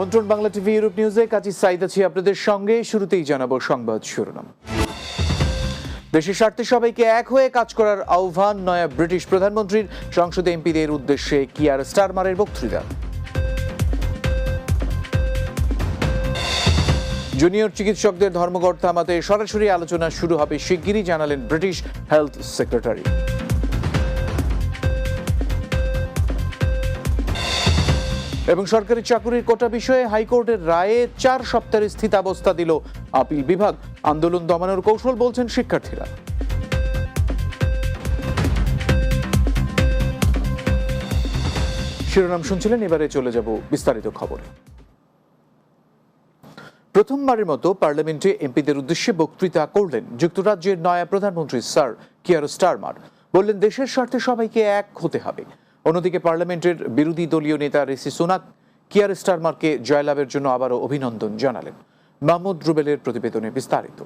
আমন্ত্রণ Bangla TV, Europe নিউজে। কাজী সাইদ আছি আপনাদের সঙ্গে। শুরুতেই জানাব সংবাদ শিরোনাম। দেশের স্বার্থে সবাইকে এক হয়ে কাজ করার আহ্বান নয়া ব্রিটিশ প্রধানমন্ত্রীর। সংসদে এমপিদের উদ্দেশ্যে কিয়ার স্টারমারের বক্তৃতা। জুনিয়র চিকিৎসকদের ধর্মঘট থামাতে সরাসরি আলোচনা শুরু হবে শিগগিরই, জানালেন ব্রিটিশ হেলথ সেক্রেটারি। এবং সরকারি চাকুরির কোটা বিষয়ে হাইকোর্টের রায়ে চার সপ্তাহের স্থিতাবস্থা দিল আপিল বিভাগ। আন্দোলন দমানোর কৌশল বলছেন শিক্ষার্থীরা। শিরোনাম শুনছিলেন, এবারে চলে যাব বিস্তারিত খবরে। প্রথমবারের মতো পার্লামেন্টে এমপিদের উদ্দেশ্যে বক্তৃতা করলেন যুক্তরাজ্যের নয়া প্রধানমন্ত্রী স্যার কিয়ার স্টারমার। বললেন, দেশের স্বার্থে সবাইকে এক হতে হবে। অন্যদিকে পার্লামেন্টের বিরোধী দলীয় নেতা ঋষি সোনাক কিয়ার স্টারমারকে জয়লাভের জন্য আবারও অভিনন্দন জানালেন। মাহমুদ রুবেলের প্রতিবেদনে বিস্তারিত।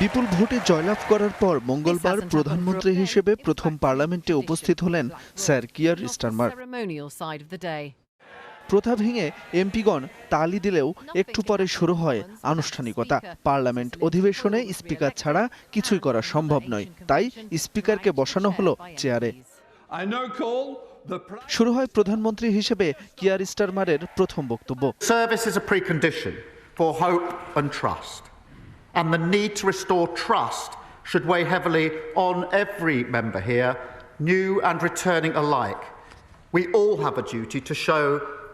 বিপুল ভোটে জয়লাভ করার পর মঙ্গলবার প্রধানমন্ত্রী হিসেবে প্রথম পার্লামেন্টে উপস্থিত হলেন স্যার কিয়ার স্টারমার। প্রথা ভেঙে এমপিগণ তালি দিলেও একটু পরে শুরু হয় আনুষ্ঠানিকতা। পার্লামেন্ট অধিবেশনে স্পিকার ছাড়া কিছুই করা সম্ভব নয়। তাই স্পিকারকে বসানো হলো চেয়ারে। শুরু হয় প্রধানমন্ত্রী হিসেবে কিয়ার স্টারমারের প্রথম বক্তব্য। Service is a precondition for hope and trust and the need trust should weigh heavily on every member here new and returning alike we all have a duty to show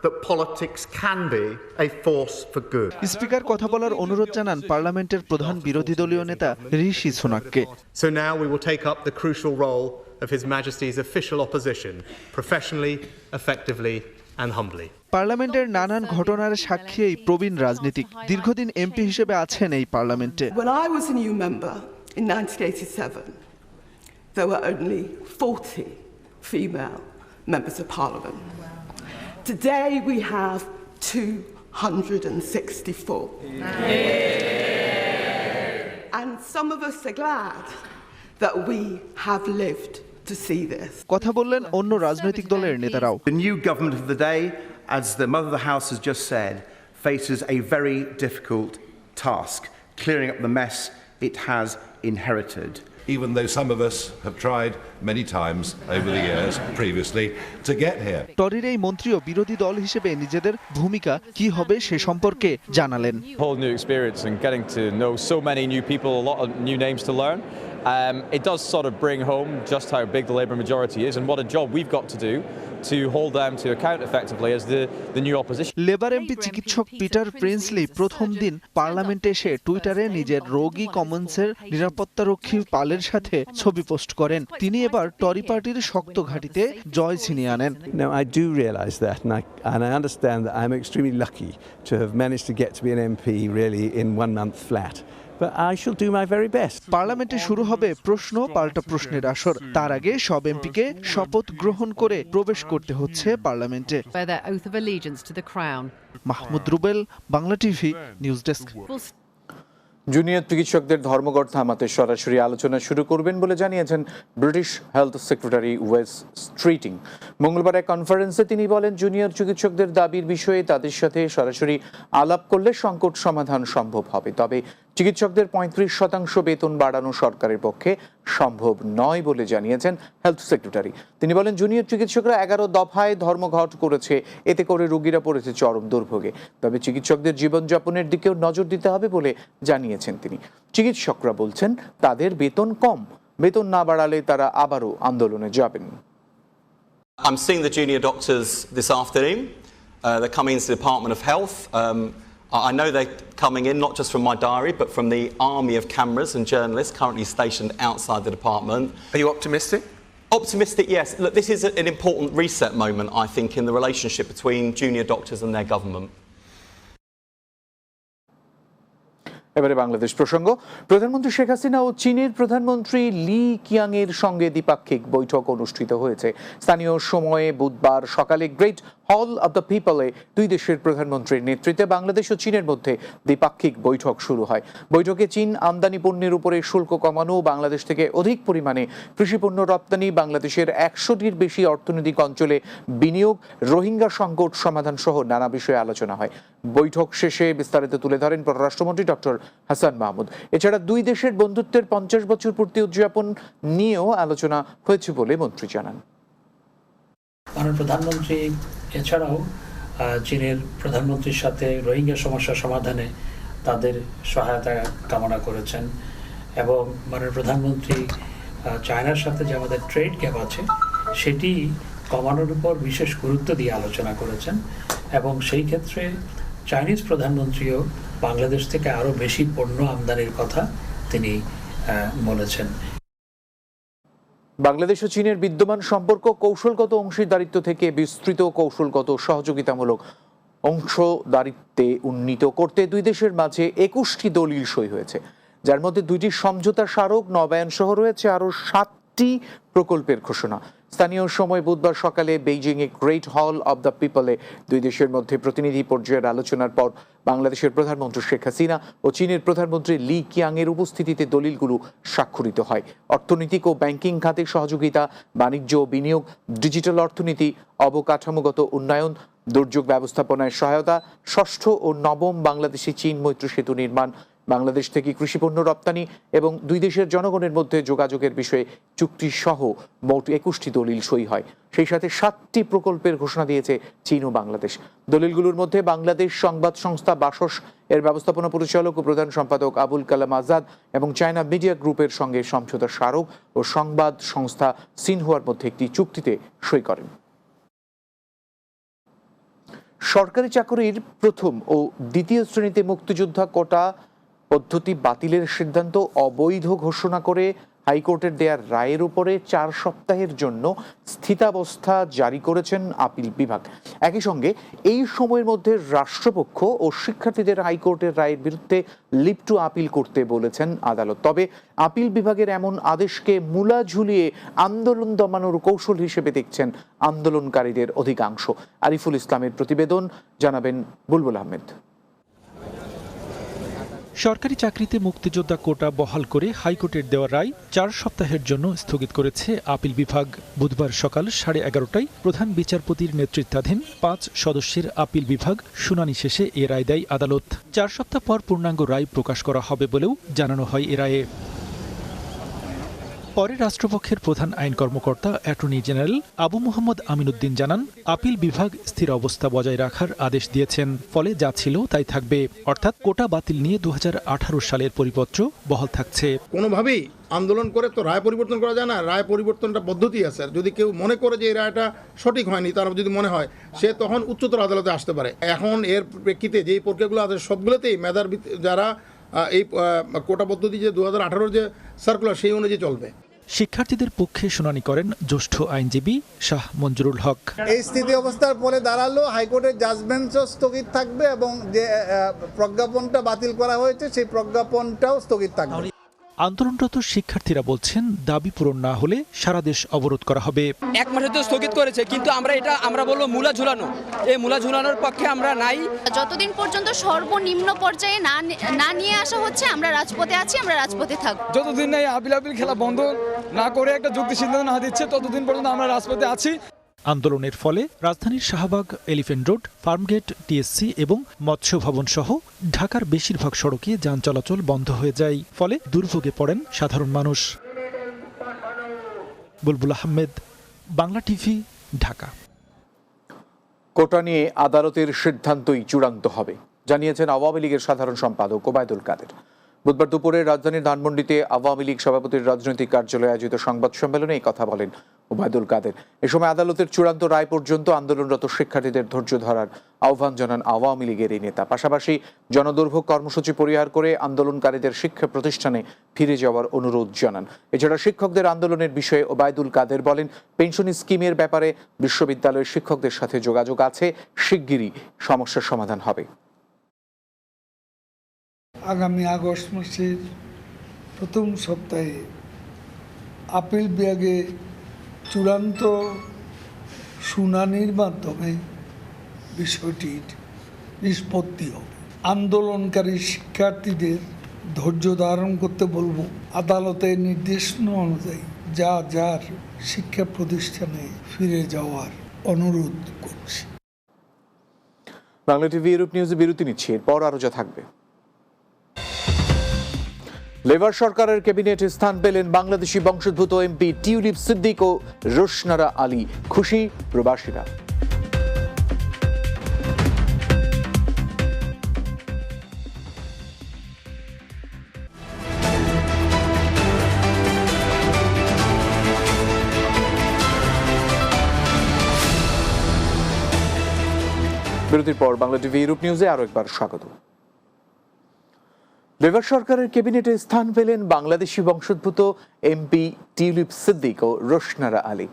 that politics can be a force for good. Speaker কথা বলার অনুরোধ জানান পার্লামেন্টের প্রধান বিরোধী দলীয় নেতা ঋষি সোনাককে So now we will take up the crucial of His Majesty's official opposition, professionally, effectively, and humbly. পার্লামেন্টের নানান ঘটনার সাক্ষী এই প্রবীণ রাজনীতিক দীর্ঘদিন এমপি হিসেবে আছেন এই পার্লামেন্টে When I was a new member in 1987, there were only 40 female members of parliament. Today we have 264. And some of us are glad that we have lived to see this. কথা বললেন অন্য রাজনৈতিক দলের নেতারাও The new government of the day, as the Mother of the House has just said, faces a very difficult task clearing up the mess it has inherited. Even though some of us have tried many times over the years previously to get here. টরির এই মন্ত্রীও বিরোধী দল হিসেবে নিজেদের ভূমিকা কি হবে সে সম্পর্কে জানালেন whole new experience and getting to know so many new people, a lot of new names to learn. Um, it does sort of bring home just how big the Labour majority is and what a job we've got to do to hold them to account effectively as the, the new opposition. Labour MP চিকিৎসক Peter Prinsley প্রথম দিন পার্লামেন্টে এসে টুইটারে নিজের রোগী কমন্সের নিরাপত্তারক্ষী পালের সাথে ছবি পোস্ট করেন তিনি এবার টরি পার্টির শক্ত ঘাঁটিতে জয় ছিনিয়ে আনেন Now, I do realize that, and I, and I understand that I'm extremely lucky to have managed to get to be an MP really in one month flat. But I shall do my very best. পার্লামেন্টে শুরু হবে প্রশ্ন পাল্টা প্রশ্নের আসর। তার আগে সব এমপিকে শপথ গ্রহণ করে প্রবেশ করতে হচ্ছে পার্লামেন্টে। By their oath of allegiance to the crown. Mahmud Rubel Bangla TV news desk. Junior চিকিৎসকদের ধর্মঘট থামাতে সরাসরি আলোচনা শুরু করবেন বলে জানিয়েছেন British health secretary Wes Streeting. মঙ্গলবার এক কনফারেন্সে তিনি বলেন জুনিয়র চিকিৎসকদের দাবির বিষয়ে তাদের সাথে সরাসরি আলাপ করলে সংকট সমাধান সম্ভব হবে। তবে চিকিৎসকদের পঁয়ত্রিশ শতাংশ বেতন বাড়ানো সরকারের পক্ষে সম্ভব নয় বলে জানিয়েছেন হেলথ সেক্রেটারি। তিনি বলেন জুনিয়র চিকিৎসকরা এগারো দফায় ধর্মঘট করেছে। এতে করে রোগীরা পড়েছে চরম দুর্ভোগে। তবে চিকিৎসকদের জীবনযাপনের দিকেও নজর দিতে হবে বলে জানিয়েছেন তিনি। চিকিৎসকরা বলছেন তাদের বেতন কম। বেতন না বাড়ালে তারা আবারও আন্দোলনে যাবেন। I'm seeing the junior doctors this afternoon. Uh, they're coming into the Department of Health. Um, I I know they're coming in not just from my diary, but from the army of cameras and journalists currently stationed outside the department. Are you optimistic? Optimistic, yes. Look, this is an important reset moment, I think, in the relationship between junior doctors and their government. এবারে বাংলাদেশ প্রসঙ্গ প্রধানমন্ত্রী শেখ হাসিনা ও চীনের প্রধানমন্ত্রী লি কিয়াং এর সঙ্গে দ্বিপাক্ষিক বৈঠক অনুষ্ঠিত হয়েছে স্থানীয় সময়ে বুধবার সকালে গ্রেট হল অব দ্য পিপলে দুই দেশের প্রধানমন্ত্রীর নেতৃত্বে বাংলাদেশ ও চীনের মধ্যে দ্বিপাক্ষিক বৈঠক শুরু হয়। বৈঠকে চীন আমদানি পণ্যের উপরে শুল্ক কমানো বাংলাদেশ থেকে অধিক পরিমাণে কৃষিপণ্য রপ্তানি বাংলাদেশের একশোটির বেশি অর্থনৈতিক অঞ্চলে বিনিয়োগ, রোহিঙ্গা সংকট সমাধান সহ নানা বিষয়ে আলোচনা হয়। বৈঠক শেষে বিস্তারিত তুলে ধরেন পররাষ্ট্রমন্ত্রী ডক্টর হাসান মাহমুদ। এছাড়া দুই দেশের বন্ধুত্বের পঞ্চাশ বছর পূর্তি উদযাপন নিয়েও আলোচনা হয়েছে বলে মন্ত্রী জানান। মাননীয় প্রধানমন্ত্রী, এছাড়াও চীনের প্রধানমন্ত্রীর সাথে রোহিঙ্গা সমস্যা সমাধানে তাদের সহায়তা কামনা করেছেন এবং মাননীয় প্রধানমন্ত্রী চায়নার সাথে যে আমাদের ট্রেড গ্যাপ আছে, সেটি কমানোর উপর বিশেষ গুরুত্ব দিয়ে আলোচনা করেছেন এবং সেই ক্ষেত্রে চাইনিজ প্রধানমন্ত্রীও বাংলাদেশ থেকে আরও বেশি পণ্য আমদানির কথা তিনি বলেছেন। বাংলাদেশ ও চীনের বিদ্যমান সম্পর্ক কৌশলগত অংশীদারিত্ব থেকে বিস্তৃত কৌশলগত সহযোগিতামূলক অংশদারিত্বে উন্নীত করতে দুই দেশের মাঝে একুশটি দলিল সই হয়েছে, যার মধ্যে দুইটি সমঝোতা স্মারক নবায়ন সহ রয়েছে আরও সাতটি প্রকল্পের ঘোষণা। স্থানীয় সময় বুধবার সকালে বেইজিং এ গ্রেট হল অব দ্য পিপলে দুই দেশের মধ্যে প্রতিনিধি পর্যায়ের আলোচনার পর বাংলাদেশের প্রধানমন্ত্রী শেখ হাসিনা ও চীনের প্রধানমন্ত্রী লি কিয়াং এর উপস্থিতিতে দলিলগুলো স্বাক্ষরিত হয়। অর্থনৈতিক ও ব্যাংকিং খাতে সহযোগিতা, বাণিজ্য ও বিনিয়োগ, ডিজিটাল অর্থনীতি, অবকাঠামোগত উন্নয়ন, দুর্যোগ ব্যবস্থাপনায় সহায়তা, ষষ্ঠ ও নবম বাংলাদেশি চীন মৈত্রী সেতু নির্মাণ বাংলাদেশ থেকে কৃষিপণ্য রপ্তানি এবং দুই দেশের জনগণের মধ্যে যোগাযোগের বিষয়ে চুক্তি সহ মোট একুশটি দলিল সই হয়। সেই সাথে সাতটি প্রকল্পের ঘোষণা দিয়েছে চীন ও বাংলাদেশ। দলিলগুলোর মধ্যে বাংলাদেশ সংবাদ সংস্থা বাসস এর ব্যবস্থাপনা পরিচালক ও প্রধান সম্পাদক আবুল কালাম আজাদ এবং চায়না মিডিয়া গ্রুপের সঙ্গে সমঝোতা স্মারক ও সংবাদ সংস্থা সিনহুয়ার মধ্যে একটি চুক্তিতে সই করেন। সরকারি চাকরির প্রথম ও দ্বিতীয় শ্রেণীতে মুক্তিযোদ্ধা কোটা পদ্ধতি বাতিলের সিদ্ধান্ত অবৈধ ঘোষণা করে হাইকোর্টের দেয়ার রায়ের উপরে চার সপ্তাহের জন্য স্থিতাবস্থা জারি করেছেন আপিল বিভাগ। একই সঙ্গে এই সময়ের মধ্যে রাষ্ট্রপক্ষ ও শিক্ষার্থীদের হাইকোর্টের রায়ের বিরুদ্ধে লিপ টু আপিল করতে বলেছেন আদালত। তবে আপিল বিভাগের এমন আদেশকে মূলা ঝুলিয়ে আন্দোলন দমানোর কৌশল হিসেবে দেখছেন আন্দোলনকারীদের অধিকাংশ। আরিফুল ইসলামের প্রতিবেদন, জানাবেন বুলবুল আহমেদ। সরকারি চাকরিতে মুক্তিযোদ্ধা কোটা বহাল করে হাইকোর্টের দেওয়া রায় চার সপ্তাহের জন্য স্থগিত করেছে আপিল বিভাগ। বুধবার সকাল সাড়ে এগারোটায় প্রধান বিচারপতির নেতৃত্বাধীন পাঁচ সদস্যের আপিল বিভাগ শুনানি শেষে এ রায় দেয় আদালত। চার সপ্তাহ পর পূর্ণাঙ্গ রায় প্রকাশ করা হবে বলেও জানানো হয় এ রায়ে। পরে রাষ্ট্রপক্ষের প্রধান আইন কর্মকর্তা অ্যাটর্নি জেনারেল আবু মোহাম্মদ আমিনুদ্দিন জানান, আপিল বিভাগ স্থির অবস্থা বজায় রাখার আদেশ দিয়েছেন, ফলে যা ছিল তাই থাকবে। অর্থাৎ কোটা বাতিল নিয়ে দু হাজার আঠারো সালের পরিপত্র বহাল থাকছে। কোনোভাবেই আন্দোলন করে তো রায় পরিবর্তন করা যায় না, রায় পরিবর্তনটা পদ্ধতি আছে। যদি কেউ মনে করে যে এই রায়টা সঠিক হয়নি, তার যদি মনে হয়, সে তখন উচ্চতর আদালতে আসতে পারে। এখন এর প্রেক্ষিতে যেই প্রক্রিয়াগুলো আছে, সবগুলোতেই মেধার যারা এই কোটা পদ্ধতি যে দু হাজার যে সার্কুলার সেই অনুযায়ী চলবে। শিক্ষার্থীদের পক্ষে শুনানি করেন জ্যেষ্ঠ আইনজীবী শাহ মঞ্জুরুল হক। এই স্থিতি অবস্থার পরে দাঁড়াল হাইকোর্টের জাজমেন্টও স্থগিত থাকবে এবং যে প্রজ্ঞাপনটা বাতিল করা হয়েছে সেই প্রজ্ঞাপনটাও স্থগিত থাকবে। আন্দোলনরত শিক্ষার্থীরা বলছেন দাবি পূরণ না হলে সারা দেশ অবরোধ করা হবে। এক মাসে তো স্থগিত করেছে কিন্তু আমরা এটা আমরা বলব মূলা ঝুলানো। এই মূলা ঝুলানোর পক্ষে আমরা নাই। যতদিন পর্যন্ত সর্বনিম্ন পর্যায়ে না না নিয়ে আসা হচ্ছে আমরা রাজপথে আছি আমরা রাজপথে থাকব যতদিন এই আপিল আপিল খেলা বন্ধ না করে একটা যুক্তি সিদ্ধান্ত না দিচ্ছে ততদিন পর্যন্ত আমরা রাজপথে আছি। আন্দোলনের ফলে রাজধানীর Shahbag, elephant road, Farmgate, TSC এবং মৎস্য ভবন সহ ঢাকার বেশিরভাগ সড়কে যান চলাচল বন্ধ হয়ে যায়। ফলে দুর্ভোগে পড়েন সাধারণ মানুষ। বুলবুল আহমেদ, বাংলা টিভি, ঢাকা। কোটা নিয়ে আদালতের সিদ্ধান্তই চূড়ান্ত হবে, জানিয়েছেন আওয়ামী লীগের সাধারণ সম্পাদক ওবায়দুল কাদের। বুধবার দুপুরে রাজধানীর ধানমন্ডিতে আওয়ামী লীগ সভাপতির রাজনৈতিক কার্যালয়ে আয়োজিত সংবাদ সম্মেলনে এই কথা বলেন ওবায়দুল কাদের। এ সময় আদালতের চূড়ান্ত রায় পর্যন্ত আন্দোলনরত শিক্ষার্থীদের ধৈর্য ধরার আহ্বান জানান আওয়ামী লীগের এই নেতা। পাশাপাশি জনদুর্ভোগ কর্মসূচি পরিহার করে আন্দোলনকারীদের শিক্ষা প্রতিষ্ঠানে ফিরে যাওয়ার অনুরোধ জানান। এছাড়া শিক্ষকদের আন্দোলনের বিষয়ে ওবায়দুল কাদের বলেন, পেনশন স্কিমের ব্যাপারে বিশ্ববিদ্যালয়ের শিক্ষকদের সাথে যোগাযোগ আছে, শিগগিরই সমস্যার সমাধান হবে। আগামী আগস্ট মাসের প্রথম সপ্তাহে আপিল বিভাগে চূড়ান্ত শুনানির মাধ্যমে বিষয়টির নিষ্পত্তি হবে। আন্দোলনকারী শিক্ষার্থীদের ধৈর্য ধারণ করতে বলব। আদালতের নির্দেশনা অনুযায়ী যা যার শিক্ষা প্রতিষ্ঠানে ফিরে যাওয়ার অনুরোধ করছি। বাংলা টিভি ইউরোপ নিউজে বিরতি নিচ্ছে। এরপর আরও যা থাকবে। লেবার সরকারের ক্যাবিনেটে স্থান পেলেন বাংলাদেশি বংশোদ্ভূত এমপি টিউলিপ সিদ্দিক ও রোশনারা আলী। খুশি প্রবাসীরা। বিরতির পর বাংলা টিভি, ইউরোপ নিউজে আরও একবার স্বাগত। লেবার সরকারের ক্যাবিনেটে স্থান পেলেন বাংলাদেশি বংশোদ্ভূত MP Tulip Siddiq O Roshanara Ali.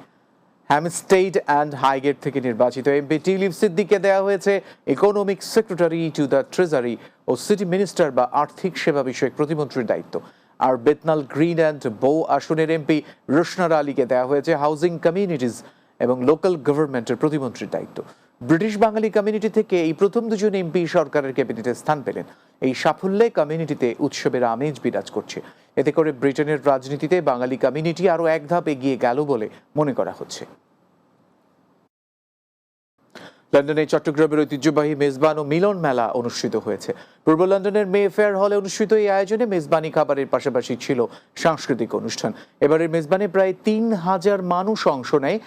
Hampstead and Highgate থেকে নির্বাচিত এমপি টিউলিপ সিদ্দিককে দেওয়া হয়েছে economic secretary to the treasury O city minister বা আর্থিক সেবা বিষয়ক প্রতিমন্ত্রীর দায়িত্ব। আর বেতনাল গ্রিন অ্যান্ড বৌ আসনের এমপি রোশনারা আলীকে দেওয়া হয়েছে হাউজিং কমিউনিটিজ এবং লোকাল গভর্নমেন্টের প্রতিমন্ত্রীর দায়িত্ব। ব্রিটিশ বাঙালি কমিউনিটি থেকে এই প্রথম দুজন এমপি সরকারের ক্যাবিনেটে স্থান পেলেন। এই সাফল্যে কমিউনিটিতে উৎসবের আমেজ বিরাজ করছে। এতে করে ব্রিটেনের রাজনীতিতে বাঙালি কমিউনিটি আরও এক ধাপ এগিয়ে গেল বলে মনে করা হচ্ছে। লন্ডনে চট্টগ্রামের ঐতিহ্যবাহী মেজবান ও মিলন মেলা অনুষ্ঠিত হয়েছে। পূর্ব লন্ডনের মে ফেয়ার হলে অনুষ্ঠিত এই আয়োজনে মেজবানি খাবারের পাশাপাশি ছিল সাংস্কৃতিক অনুষ্ঠান। এবারের মেজবানে প্রায় তিন হাজার মানুষ অংশ নেয়।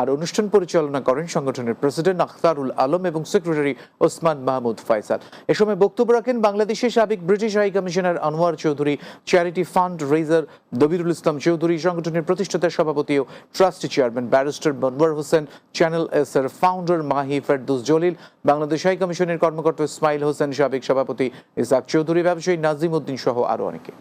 আর অনুষ্ঠান পরিচালনা করেন সংগঠনের প্রেসিডেন্ট আখতারুল আলম এবং সেক্রেটারি ওসমান মাহমুদ ফয়সাল। এ সময় বক্তব্য রাখেন বাংলাদেশের সাবেক British high commissioner Anwar Chowdhury, charity fund raiser Dabirul Islam Chowdhury, সংগঠনের প্রতিষ্ঠাতা সভাপতি ও trustee chairman barrister Monwar Hossain, channel S এর ফাউন্ডার মাহি ফেরদুস জলিল, বাংলাদেশ হাই কমিশনের কর্মকর্তা ইসমাইল হোসেন, সাবেক সভাপতি ইসাক চৌধুরী, ব্যবসায়ী নাজিম উদ্দিন সহ আরও অনেকে।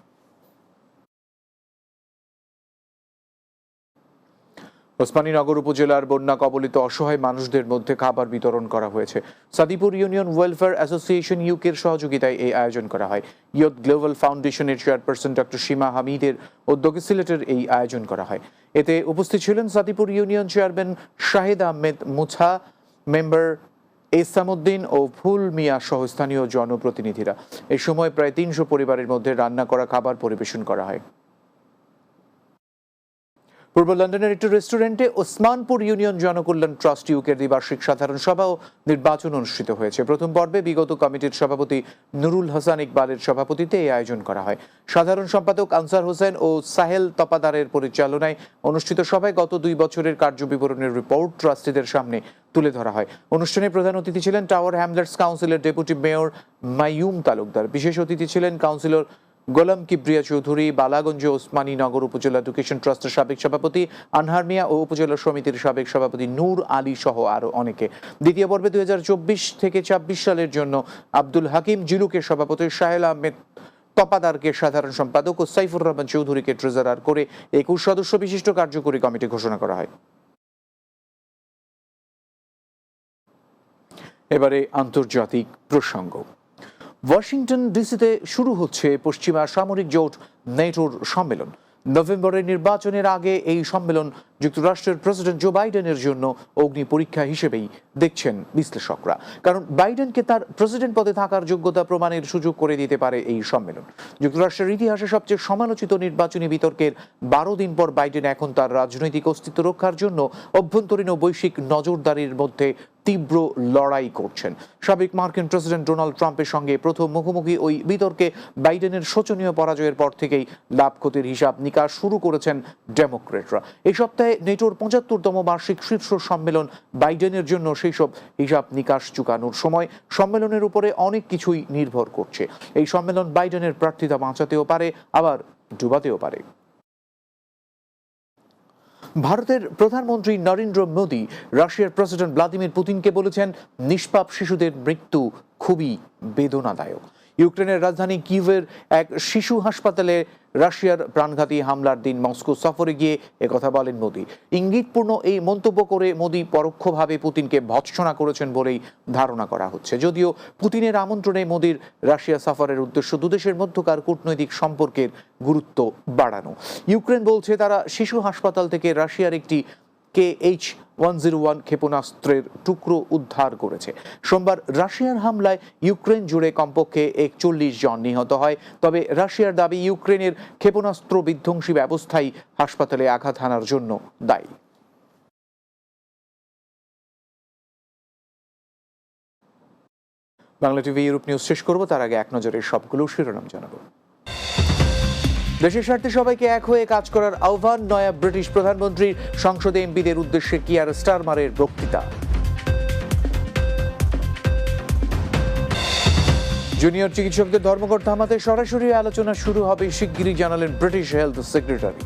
ওসমানীনগর উপজেলার বন্যা কবলিত অসহায় মানুষদের মধ্যে খাবার বিতরণ করা হয়েছে। সাদিপুর ইউনিয়ন ওয়েলফেয়ার অ্যাসোসিয়েশন ইউকের সহযোগিতায় এই আয়োজন করা হয়। ইয়ত গ্লোবাল ফাউন্ডেশনের চেয়ারপারসন ডক্টর সীমা হামিদের উদ্যোগে সিলেটের এই আয়োজন করা হয়। এতে উপস্থিত ছিলেন Sadipur union chairman Shahed Ahmed Musa, member Esamuddin ও ফুল মিয়া সহ স্থানীয় জনপ্রতিনিধিরা। এ সময় প্রায় তিনশো পরিবারের মধ্যে রান্না করা খাবার পরিবেশন করা হয়। পূর্ব লন্ডনের একটি রেস্টুরেন্টে ওসমানপুর ইউনিয়ন জনকল্যাণ ট্রাস্ট ইউকের দ্বিবার্ষিক সাধারণ সভা ও নির্বাচন অনুষ্ঠিত হয়েছে। প্রথম পর্বে বিগত কমিটির সভাপতি নুরুল হাসান ইকবালের সভাপতিতে এই আয়োজন করা হয়। সাধারণ সম্পাদক আনসার হোসেন ও সাহেল তপাদারের পরিচালনায় অনুষ্ঠিত সভায় গত দুই বছরের কার্যবিবরণের রিপোর্ট ট্রাস্টিদের সামনে তুলে ধরা হয়। অনুষ্ঠানে প্রধান অতিথি ছিলেন টাওয়ার হ্যামলেটস কাউন্সিলের ডেপুটি মেয়র মাইয়ুম তালুকদার। বিশেষ অতিথি ছিলেন কাউন্সিলর গোলাম কিবরিয়া চৌধুরী, বালাগঞ্জ ওসমানী নগর উপজেলা এডুকেশন ট্রাস্টের সাবেক সভাপতি আনহার মিয়া ও উপজেলা সমিতির সাবেক সভাপতি নূর আলী সহ আরও অনেকে। দ্বিতীয় পর্বে দুই থেকে ছাব্বিশ সালের জন্য আব্দুল হাকিম জিলুকে সভাপতি সাহেল আহমেদ তপাদারকে সাধারণ সম্পাদক ও সাইফুর রহমান চৌধুরীকে ট্রেজারার করে একুশ সদস্য বিশিষ্ট কার্যকরী কমিটি ঘোষণা করা হয়। এবারে আন্তর্জাতিক প্রসঙ্গ। ওয়াশিংটন ডিসিতে শুরু হচ্ছে পশ্চিমা সামরিক জোট নেটোর সম্মেলন। নভেম্বরের নির্বাচনের আগে এই সম্মেলন যুক্তরাষ্ট্রের প্রেসিডেন্ট জো বাইডেনের জন্য অগ্নি পরীক্ষা হিসেবেই দেখছেন বিশ্লেষকরা। কারণ বাইডেনকে তার প্রেসিডেন্ট পদে থাকার যোগ্যতা প্রমাণের সুযোগ করে দিতে পারে এই সম্মেলন। যুক্তরাষ্ট্রের ইতিহাসে সবচেয়ে সমালোচিত নির্বাচনী বিতর্কের বারো দিন পর বাইডেন এখন তার রাজনৈতিক অস্তিত্ব রক্ষার জন্য অভ্যন্তরীণ ও বৈশ্বিক নজরদারির মধ্যে তীব্র লড়াই করছেন। সাবেক মার্কিন প্রেসিডেন্ট ডোনাল্ড ট্রাম্পের সঙ্গে প্রথম মুখোমুখি ওই বিতর্কে বাইডেনের শোচনীয় পরাজয়ের পর থেকেই লাভ ক্ষতির হিসাব নিকাশ শুরু করেছেন ডেমোক্রেটরা। এই সপ্তাহে নেটোর পঁচাত্তরতম বার্ষিক শীর্ষ সম্মেলন বাইডেনের জন্য সেই সব হিসাব নিকাশ চুকানোর সময় সম্মেলনের উপরে অনেক কিছুই নির্ভর করছে। এই সম্মেলন বাইডেনের প্রার্থিতা বাঁচাতেও পারে, আবার ডুবাতেও পারে। ভারতের প্রধানমন্ত্রী নরেন্দ্র মোদী রাশিয়ার প্রেসিডেন্ট ভ্লাদিমির পুতিনকে বলেছেন নিষ্পাপ শিশুদের মৃত্যু খুবই বেদনাদায়ক। ইউক্রেনের রাজধানী কিভের এক শিশু হাসপাতালে রাশিয়ার প্রাণঘাতী হামলার দিন মস্কো সফরে গিয়ে একথা বলেন মোদী। ইঙ্গিতপূর্ণ এই মন্তব্য করে মোদী পরোক্ষভাবে পুতিনকে ভৎসনা করেছেন বলেই ধারণা করা হচ্ছে। যদিও পুতিনের আমন্ত্রণে মোদীর রাশিয়া সফরের উদ্দেশ্য দুদেশের মধ্যকার কূটনৈতিক সম্পর্কের গুরুত্ব বাড়ানো। ইউক্রেন বলছে, তারা শিশু হাসপাতাল থেকে রাশিয়ার একটি কে ওয়ান জিরো ওয়ান ক্ষেপণাস্ত্রের টুকরো উদ্ধার করেছে। সোমবার রাশিয়ার হামলায় ইউক্রেন জুড়ে কমপক্ষে একচল্লিশ জন নিহত হয়। তবে রাশিয়ার দাবি, ইউক্রেনের ক্ষেপণাস্ত্র বিধ্বংসী ব্যবস্থাই হাসপাতালে আঘাত হানার জন্য দায়ী। বাংলা টিভি ইউরোপ নিউজ শেষ করব, তার আগে এক নজরের সবগুলো শিরোনাম জানাব। দেশের স্বার্থে সবাইকে এক হয়ে কাজ করার আহ্বান নয়া ব্রিটিশ প্রধানমন্ত্রীর। সংসদে এমপিদের উদ্দেশ্যে কিয়ার স্টারমারের বক্তৃতা। জুনিয়র চিকিৎসকদের ধর্মঘট থামাতে সরাসরি আলোচনা শুরু হবে, শিগগিরই জানালেন ব্রিটিশ হেলথ সেক্রেটারি।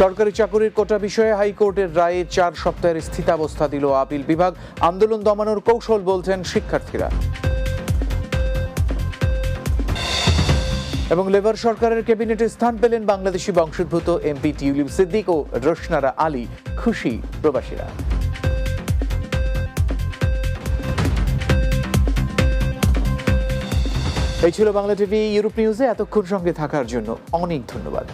সরকারি চাকুরির কোটা বিষয়ে হাইকোর্টের রায়ে চার সপ্তাহের স্থিতাবস্থা দিল আপিল বিভাগ। আন্দোলন দমানোর কৌশল বলছেন শিক্ষার্থীরা। এবং লেবার সরকারের ক্যাবিনেটে স্থান পেলেন বাংলাদেশি বংশোদ্ভূত এমপি টিউলিপ সিদ্দিক ও রোশনারা আলী, খুশি প্রবাসীরা। এই ছিল বাংলা টিভি, ইউরোপ নিউজে এতক্ষণ সঙ্গে থাকার জন্য অনেক ধন্যবাদ।